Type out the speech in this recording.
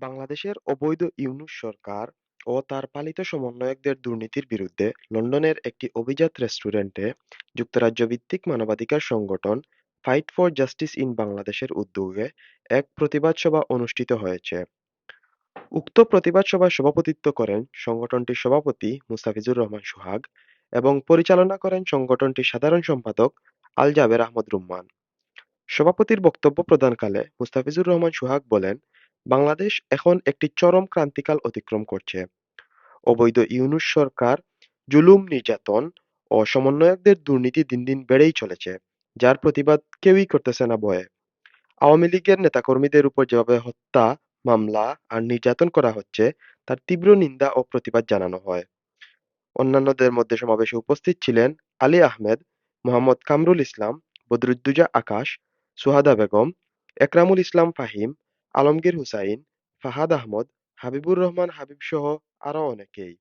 বাংলাদেশের অবৈধ ইউনূস সরকার ও তার পালিত সমন্বয়কদের দুর্নীতির বিরুদ্ধে লন্ডনের একটি অভিজাত রেস্টুরেন্টে যুক্তরাজ্য ভিত্তিক মানবাধিকার সংগঠন ফাইট ফর জাস্টিস ইন বাংলাদেশের উদ্যোগে এক প্রতিবাদ সভা অনুষ্ঠিত হয়েছে। উক্ত প্রতিবাদ সভায় সভাপতিত্ব করেন সংগঠনটির সভাপতি মুস্তাফিজুর রহমান সোহাগ এবং পরিচালনা করেন সংগঠনটির সাধারণ সম্পাদক আল জাবের আহমদ রুম্মান। সভাপতির বক্তব্য প্রদানকালে মুস্তাফিজুর রহমান সোহাগ বলেন বাংলাদেশ এখন একটি চরম ক্রান্তিকাল অতিক্রম করছে। অবৈধ ইউনূস সরকার, জুলুম নির্যাতন ও সমন্বয়কদের দুর্নীতি দিন দিন বেড়েই চলেছে, যার প্রতিবাদ কেউই করতেছে না ভয়ে আওয়ামী লীগের নেতাকর্মীদের উপর যেভাবে হত্যা, মামলা আর নির্যাতন করা হচ্ছে, তার তীব্র নিন্দা ও প্রতিবাদ জানানো হয়। অন্যান্যদের মধ্যে সমাবেশে উপস্থিত ছিলেন আলী আহমেদ, মোহাম্মদ কামরুল ইসলাম, বদরুদ্দুজা আকাশ, সুহাদা বেগম, একরামুল ইসলাম ফাহিম আলমগীর হুসাইন ফাহাদ আহমদ হাবিবুর রহমান হাবিব আরও আরও অনেকেই।